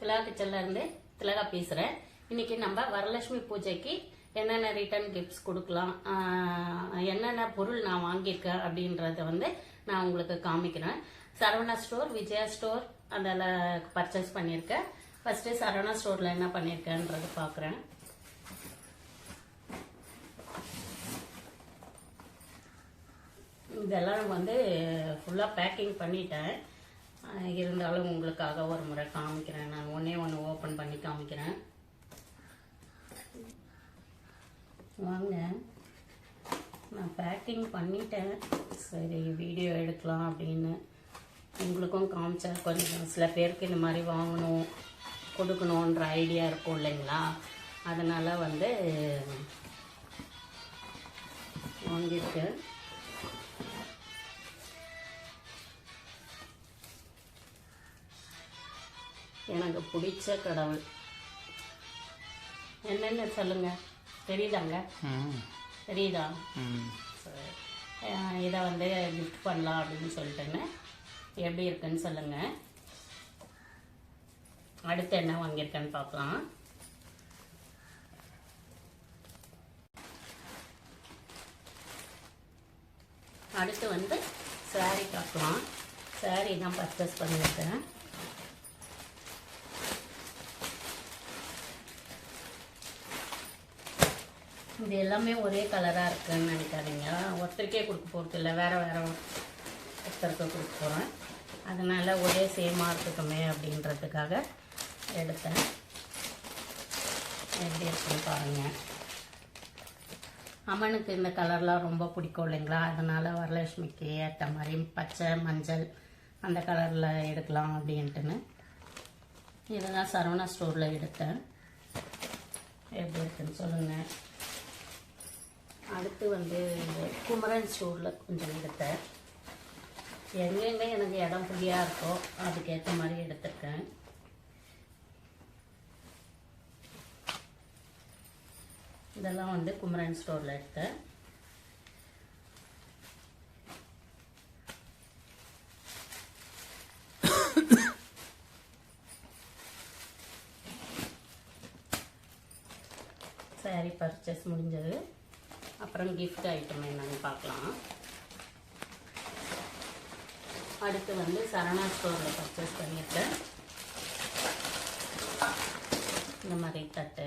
திலகா கிச்சன்லேருந்து திலகா பேசுகிறேன் இன்னைக்கு நம்ம வரலட்சுமி பூஜைக்கு என்னென்ன ரிட்டர்ன் கிஃப்ட்ஸ் கொடுக்கலாம் என்னென்ன பொருள் நான் வாங்கியிருக்கேன் அப்படின்றத வந்து நான் உங்களுக்கு காமிக்கிறேன். சரவணா ஸ்டோர் விஜயா ஸ்டோர் அதில் பர்ச்சேஸ் பண்ணியிருக்கேன். ஃபஸ்ட்டு சரவணா ஸ்டோரில் என்ன பண்ணியிருக்கேன்றது பார்க்குறேன் இதெல்லாம் வந்து ஃபுல்லாக பேக்கிங் பண்ணிட்டேன். இருந்தாலும் உங்களுக்காக ஒரு முறை காமிக்கிறேன். நான் ஒன்றே ஒன்று ஓப்பன் பண்ணி காமிக்கிறேன். வாங்க. நான் பேக்கிங் பண்ணிட்டேன். சரி வீடியோ எடுக்கலாம் அப்படின்னு. உங்களுக்கும் காமிச்சா கொஞ்சம் சில பேருக்கு இந்த மாதிரி வாங்கணும் கொடுக்கணுன்ற ஐடியா இருக்கும் இல்லைங்களா? அதனால் வந்து வாங்கியிருக்கேன். எனக்கு பிடிச்ச கடவுள். என்னென்ன சொல்லுங்க. தெரியுதாங்க? தெரியுதா? சரி. இதை வந்து கிஃப்ட் பண்ணலாம் அப்படின்னு சொல்லிட்டுன்னு எப்படி இருக்குன்னு சொல்லுங்க. அடுத்து என்ன வாங்கியிருக்கேன்னு பார்க்கலாம். அடுத்து வந்து saree பார்க்கலாம். saree தான் பர்ச்சேஸ் பண்ணியிருக்கேன். இது எல்லாமே ஒரே கலராக இருக்குன்னு நினைக்காதீங்க. ஒருத்தருக்கே கொடுக்க போகிறது இல்லை. வேறு வேறு ஒருத்தருக்கு கொடுக்க போகிறேன் அதனால் ஒரே சேமாக இருக்கட்டுமே அப்படின்றதுக்காக எடுத்தேன். எப்படி இருக்குன்னு பாருங்கள் அம்மனுக்கு இந்த கலர்லாம் ரொம்ப பிடிக்கும் இல்லைங்களா? அதனால் வரலட்சுமிக்கு ஏற்ற மாதிரி பச்சை மஞ்சள் அந்த கலரில் எடுக்கலாம் அப்படின்ட்டுன்னு. இதெல்லாம் சரவணா ஸ்டோரில் எடுத்தேன். எப்படி இருக்குன்னு சொல்லுங்கள் அடுத்து வந்து குமரன் ஸ்டோரில் கொஞ்சம் எடுத்தேன். எங்கெங்க எனக்கு இடம் ஃப்ரீயாக இருக்கோ அதுக்கேற்ற மாதிரி எடுத்திருக்கேன். இதெல்லாம் வந்து குமரன் ஸ்டோரில் எடுத்தேன். சாரி பர்ச்சேஸ் முடிஞ்சது. அப்புறம் gift ஐட்டம் என்னன்னு பார்க்கலாம். அடுத்து வந்து சரணா ஸ்டோரில் பர்ச்சேஸ் பண்ணியிருக்கேன் இந்த மாதிரி தட்டு.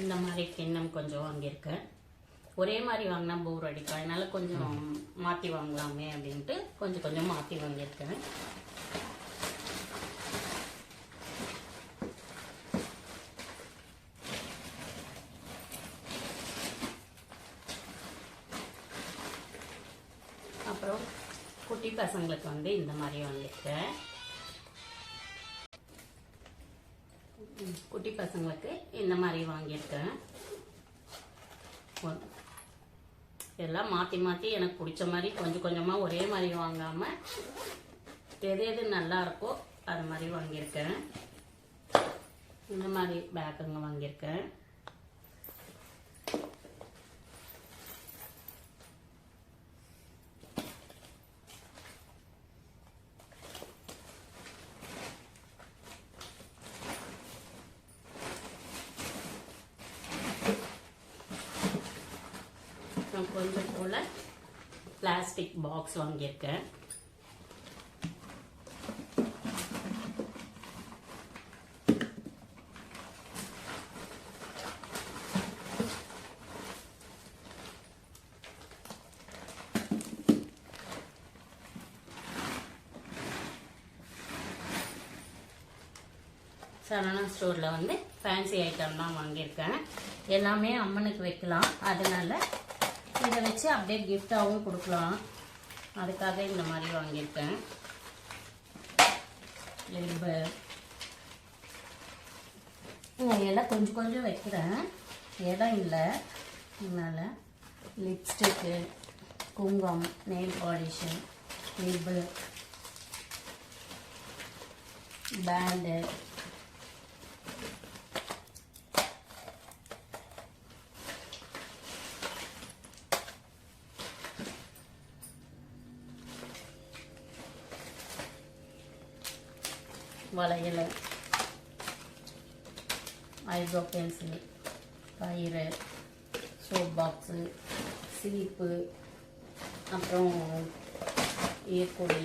இந்த மாதிரி கிண்ணம் கொஞ்சம் வாங்கியிருக்கேன் ஒரே மாதிரி வாங்கினா போர் அடிக்கும். அதனால கொஞ்சம் மாற்றி வாங்கலாமே அப்படின்ட்டு கொஞ்சம் கொஞ்சம் மாற்றி வாங்கியிருக்கேன் அப்புறம் குட்டி பசங்களுக்கு வந்து இந்த மாதிரி வாங்கியிருக்கேன் குட்டி பசங்களுக்கு இந்த மாதிரி வாங்கியிருக்கேன். எல்லாம் மாற்றி மாற்றி எனக்கு பிடிச்ச மாதிரி கொஞ்சம் கொஞ்சமாக ஒரே மாதிரி வாங்காமல் எது எது நல்லா இருக்கோ அது மாதிரி வாங்கியிருக்கேன். இந்த மாதிரி பேக்குங்க வாங்கியிருக்கேன் நான் கொஞ்சம் போல் பிளாஸ்டிக் பாக்ஸ் வாங்கியிருக்கேன். சரணா ஸ்டோரில் வந்து ஃபேன்சி ஐட்டம் தான் வாங்கியிருக்கேன். எல்லாமே அம்மனுக்கு வைக்கலாம். அதனால இதை வச்சு அப்படியே கிஃப்டாகவும் கொடுக்கலாம். அதுக்காக இந்த மாதிரி வாங்கியிருக்கேன். லிம்பு எல்லாம் கொஞ்சம் கொஞ்சம் வைக்கிறேன். இடம் இல்லை. அதனால் லிப்ஸ்டிக்கு குங்கம் நெயில் பாலிஷு லிப்பு பேண்டு வளையல். ஐப்ரோ பென்சில் கயிறு சோப் பாக்ஸு சீப்பு அப்புறம் ஏற்கொடி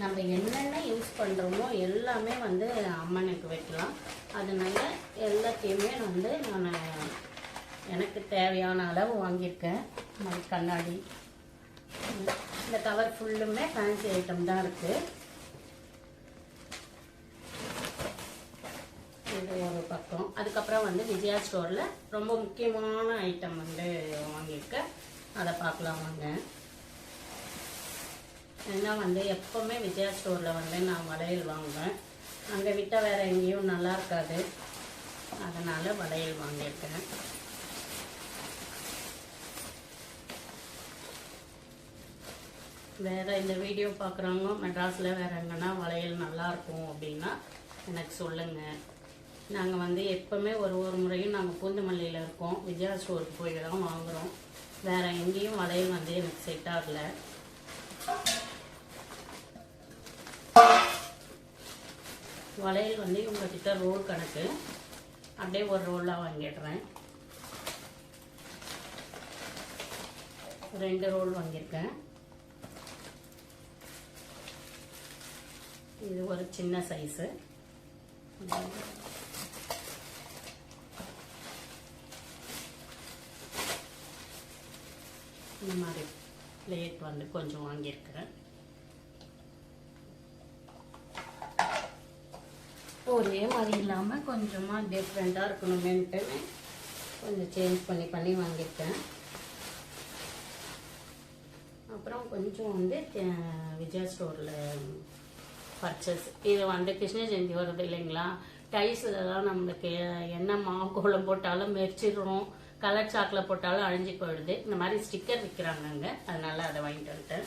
நம்ம என்னென்ன யூஸ் பண்ணுறோமோ எல்லாமே வந்து அம்மனுக்கு வைக்கலாம். அதனால எல்லாத்தையுமே வந்து நான் எனக்கு தேவையான அளவு வாங்கியிருக்கேன். மாதிரி கண்ணாடி. இந்த கவர் ஃபுல்லுமே ஃபேன்சி ஐட்டம் தான் இருக்குது இது ஒரு பக்கம் அதுக்கப்புறம் வந்து விஜயா ஸ்டோரில் ரொம்ப முக்கியமான ஐட்டம் வந்து வாங்கியிருக்கேன் அதை பார்க்கலாம் வாங்க. ஏன்னா வந்து எப்போவுமே விஜயா ஸ்டோரில் வந்து நான் வளையல் வாங்குவேன். அங்கே விட்டால் வேறு எங்கேயும் நல்லா இருக்காது. அதனால் வளையல் வாங்கியிருக்கேன். வேறு இந்த வீடியோ பார்க்குறவங்க மெட்ராஸில் வேறு எங்கன்னா வளையல் நல்லாயிருக்கும் அப்படின்னா எனக்கு சொல்லுங்கள் நாங்கள் வந்து எப்போவுமே ஒரு ஒரு முறையும் நாங்கள் பூந்தமல்லியில் இருக்கோம். விஜயா ஸ்டோருக்கு போய் தான் வாங்குகிறோம் வேறு எங்கேயும் வளையல் வந்து எனக்கு செட் ஆகலை. வளையல் வந்து உங்ககிட்ட ரோல் கணக்கு. அப்படியே ஒரு ரோலாக வாங்கிடுறேன். ரெண்டு ரோல் வாங்கியிருக்கேன். இது ஒரு சின்ன சைஸு இந்த மாதிரி பிளேட் வந்து கொஞ்சம் வாங்கியிருக்கிறேன். ஒரே மாதிரி இல்லாமல் கொஞ்சமாக டிஃப்ரெண்ட்டாக இருக்கணுமேன்ட்டு கொஞ்சம் சேஞ்ச் பண்ணி பண்ணி வாங்கியிருக்கேன். அப்புறம் கொஞ்சம் வந்து விஜயா ஸ்டோரில் பர்ச்சேஸ் இது வந்து கிருஷ்ண ஜெயந்தி வருது இல்லைங்களா? டைஸ்லாம் நம்மளுக்கு என்ன மாவு கோலம் போட்டாலும் மெரிச்சிடுறோம் கலர் சாக்கில் போட்டாலும் அழிஞ்சு போயிடுது. இந்த மாதிரி ஸ்டிக்கர் விற்கிறாங்க அங்கே அதனால அதை வாங்கிட்டு வந்துட்டேன்.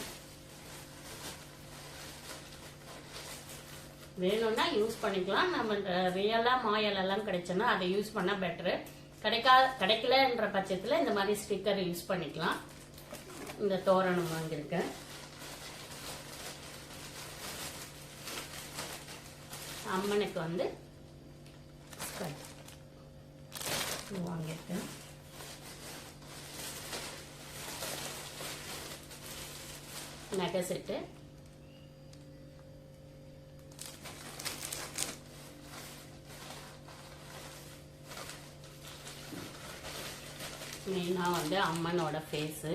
வேணும்னா யூஸ் பண்ணிக்கலாம். நம்ம ரியலாக மாயலெல்லாம் கிடைச்சோன்னா அதை யூஸ் பண்ணால் பெட்ரு கிடைக்கா கிடைக்கலன்ற பட்சத்தில் இந்த மாதிரி ஸ்டிக்கர் யூஸ் பண்ணிக்கலாம். இந்த தோரணம் வாங்கியிருக்கேன். அம்மனுக்கு வந்து வாங்கியிருக்கேன். நகை செட்டு. மெயினாக வந்து அம்மனோட ஃபேஸு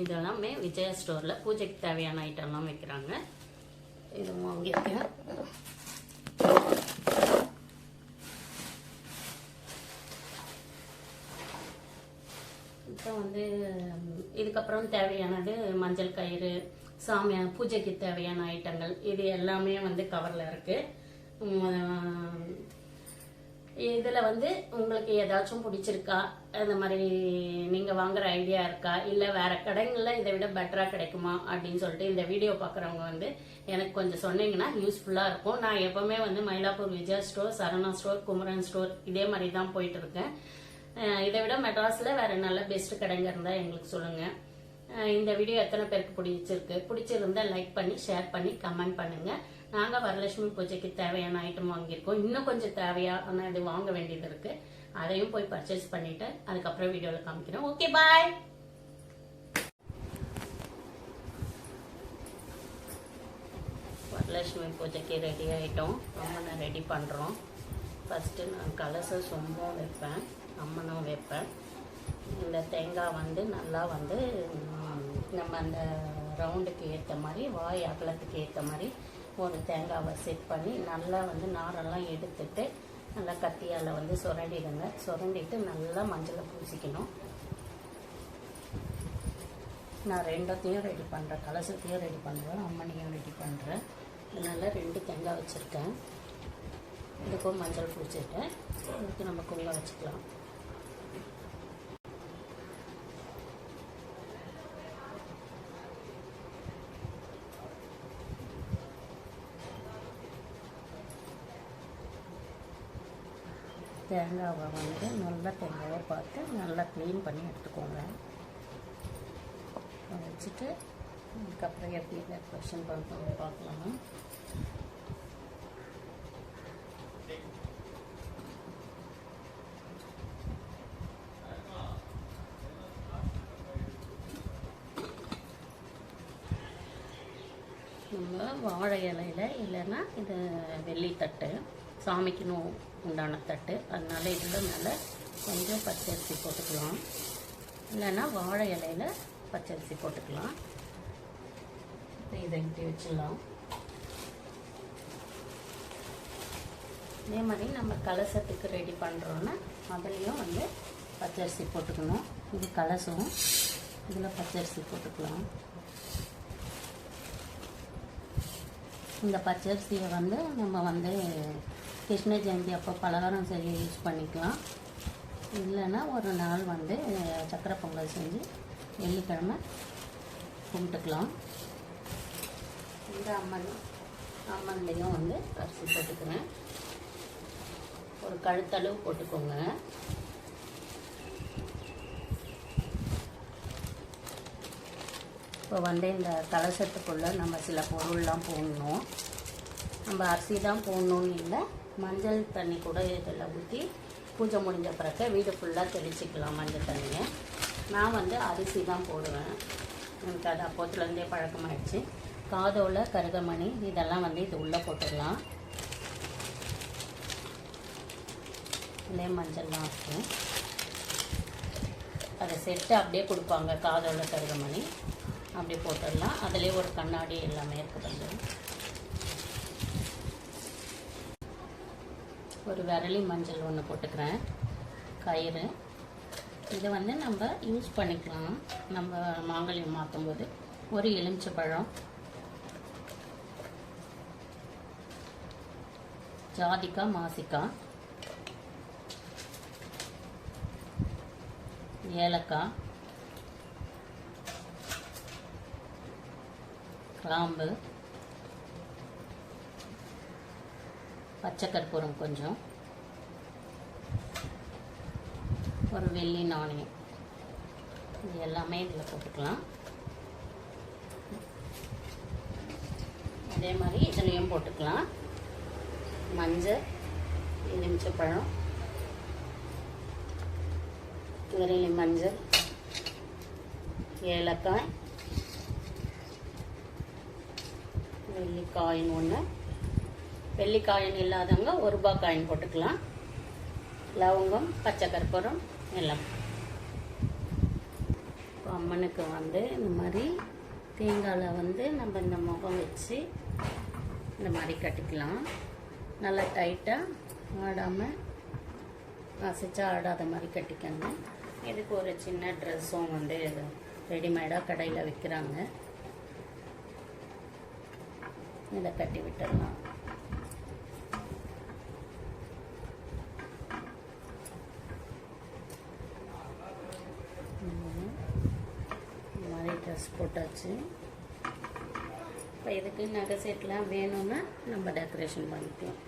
இதெல்லாமே விஜயா ஸ்டோரில் பூஜைக்கு தேவையான ஐட்டம்லாம் வைக்கிறாங்க. இது வாங்கியிருக்கேன் இப்போ வந்து இதுக்கப்புறம் தேவையானது மஞ்சள் கயிறு சாமி பூஜைக்கு தேவையான ஐட்டங்கள் இது எல்லாமே வந்து கவரில் இருக்குது இதில் வந்து உங்களுக்கு ஏதாச்சும் பிடிச்சிருக்கா? அந்த மாதிரி நீங்கள் வாங்குற ஐடியா இருக்கா? இல்லை வேற கடைங்களில் இதை விட பெட்டராக கிடைக்குமா? அப்படின்னு சொல்லிட்டு இந்த வீடியோ பார்க்குறவங்க வந்து எனக்கு கொஞ்சம் சொன்னீங்கன்னா யூஸ்ஃபுல்லாக இருக்கும். நான் எப்போவுமே வந்து Mylapore Vijaya store Saravana store Kumaran store இதே மாதிரி தான் போயிட்டு இருக்கேன். இதை விட மெட்ராஸில் வேற நல்ல பெஸ்ட் கடைங்க இருந்தால் எங்களுக்கு சொல்லுங்கள் இந்த வீடியோ எத்தனை பேருக்கு பிடிச்சிருக்கு? பிடிச்சிருந்தா லைக் பண்ணி ஷேர் பண்ணி கமெண்ட் பண்ணுங்க. நாங்கள் வரலட்சுமி பூஜைக்கு தேவையான ஐட்டம் வாங்கியிருக்கோம். இன்னும் கொஞ்சம் தேவையான இது வாங்க வேண்டியது இருக்கு. அதையும் போய் பர்ச்சேஸ் பண்ணிட்டு அதுக்கப்புறம் வீடியோவில் காமிக்கிறோம் ஓகே பாய் வரலட்சுமி பூஜைக்கு ரெடி ஆகிட்டோம் அம்மனை ரெடி பண்ணுறோம் ஃபஸ்ட்டு நான் கலச சொம்பும் வைப்பேன். அம்மனும் வைப்பேன். இந்த தேங்காய் வந்து நல்லா வந்து நம்ம அந்த ரவுண்டுக்கு ஏற்ற மாதிரி வாய் அகலத்துக்கு ஏற்ற மாதிரி ஒரு தேங்காவை செட் பண்ணி நல்லா வந்து நாரெல்லாம் எடுத்துட்டு நல்லா கத்தியால் வந்து சுரண்டிடுங்க. சுரண்டிட்டு நல்லா மஞ்சளை பூசிக்கணும். நான் ரெண்டத்தையும் ரெடி பண்ணுறேன் கலசத்தையும் ரெடி பண்ணுறேன் அம்மனையும் ரெடி பண்ணுறேன் அதனால் ரெண்டு தேங்காய் வச்சுருக்கேன். இதுக்கும் மஞ்சள் பூச்சிட்டேன் இதுக்கு நம்ம குங்குமம் வச்சுக்கலாம். தேங்காவை வந்து நல்லா தேங்காவை பார்த்து நல்லா க்ளீன் பண்ணி எடுத்துக்கோங்க. அதை வச்சுட்டு அதுக்கப்புறம் எப்படி டெக்கரேஷன் பண்ணுறோம் பார்க்கலாம். நம்ம வாழை இலையில இல்லைன்னா இது வெள்ளித்தட்டு. சாமிக்குன்னு உண்டான தட்டு. அதனால் இதில் மேலே கொஞ்சம் பச்சரிசி போட்டுக்கலாம். இல்லைன்னா வாழை இலையில பச்சரிசி போட்டுக்கலாம். இதை இப்படி வச்சிடலாம். இதே மாதிரி நம்ம கலசத்துக்கு ரெடி பண்ணுறோன்னா அதுலேயும் வந்து பச்சரிசி போட்டுக்கணும். இது கலசம். இதில் பச்சரிசி போட்டுக்கலாம். இந்த பச்சரிசியை வந்து நம்ம வந்து கிருஷ்ண ஜெயந்தி அப்போ பலகாரம் செய்ய யூஸ் பண்ணிக்கலாம். இல்லைன்னா ஒரு நாள் வந்து சக்கரை பொங்கல் செஞ்சு வெள்ளிக்கிழமை கும்பிட்டுக்கலாம். இந்த அம்மன் அம்மன்லேயும் வந்து அரிசி போட்டுக்கிறேன். ஒரு கழுத்தளவு போட்டுக்கோங்க. இப்போ வந்து இந்த கலசத்துக்குள்ளே நம்ம சில பொருள்லாம் போடணும். நம்ம அரிசி தான் போடணும்னு இல்லை மஞ்சள் தண்ணி கூட இதில் ஊற்றி பூஜை முடிஞ்ச பிறகு வீடு ஃபுல்லாக தெளிச்சிக்கலாம் மஞ்சள் தண்ணியை. நான் வந்து அரிசி தான் போடுவேன். எனக்கு அது அப்போத்துலேருந்தே பழக்கமாயிடுச்சு. காதோல கருகமணி இதெல்லாம் வந்து இது உள்ளே போட்டுடலாம். இதே மஞ்சள்லாம் இருக்கும். அதை செட்டு அப்படியே கொடுப்பாங்க காதோல கருகமணி. அப்படி போட்டுடலாம். அதுலேயே ஒரு கண்ணாடி எல்லாமே இருக்குது. ஒரு விரலி மஞ்சள் ஒன்று போட்டுக்கிறேன். கயிறு. இதை வந்து நம்ம யூஸ் பண்ணிக்கலாம். நம்ம மாங்கல்யம் மாற்றும் போது ஒரு எலுமிச்சை பழம். ஜாதிக்காய் மாசிக்காய். ஏலக்காய். கிராம்பு. பச்சை கற்பூரம் கொஞ்சம். ஒரு வெள்ளி நாணயம். இது எல்லாமே இதில் போட்டுக்கலாம். அதே மாதிரி இதுலேயும் போட்டுக்கலாம். மஞ்சள் எலுமிச்சப்பழம். விரலி மஞ்சள். ஏலக்காய். வெள்ளிக்காயின் ஒன்று வெள்ளிக்காயின் இல்லாதவங்க ஒரு ரூபாய் காயின் போட்டுக்கலாம். லவங்கம் பச்சை கற்பூரம் எல்லாம் அம்மனுக்கு வந்து இந்த மாதிரி தேங்காயில் வந்து நம்ம இந்த முகம் வச்சு இந்த மாதிரி கட்டிக்கலாம். நல்லா டைட்டாக ஆடாமல் அசைச்சா ஆடாத மாதிரி கட்டிக்கணும் இதுக்கு ஒரு சின்ன ட்ரெஸ்ஸும் வந்து ரெடிமேடாக கடையில் விற்கிறாங்க இதை கட்டி விட்டுடலாம் இந்த மாதிரி ட்ரெஸ் போட்டாச்சு. இப்போ இதுக்கு நகை செட்லாம் வேணும்னா நம்ம டெக்கரேஷன் பண்ணிக்கலாம்.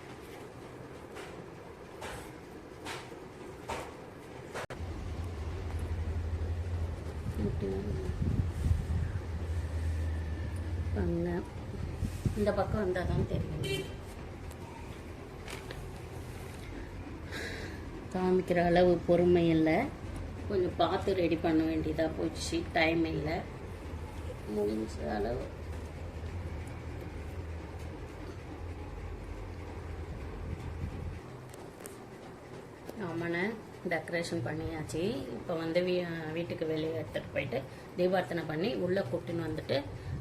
பண்ணேன் இந்த பக்கம் வந்தால் தான் தெரியும். காமிக்கிற அளவு பொறுமை இல்லை. கொஞ்சம் பார்த்து ரெடி பண்ண வேண்டியதாக போச்சு. டைம் இல்லை. முடிஞ்ச அளவு ஆமாண்ணே டெக்கரேஷன் பண்ணியாச்சு. இப்போ வந்து வீ வீட்டுக்கு வெளியே எடுத்துகிட்டு போயிட்டு தீபார்த்தனை பண்ணி உள்ளே கூட்டின்னு வந்துட்டு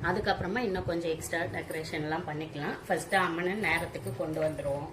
அதுக்கப்புறமா இன்னும் கொஞ்சம் எக்ஸ்ட்ரா டெக்கரேஷன்லாம் பண்ணிக்கலாம். ஃபஸ்ட்டு அம்மனை நேரத்துக்கு கொண்டு வந்துடுவோம்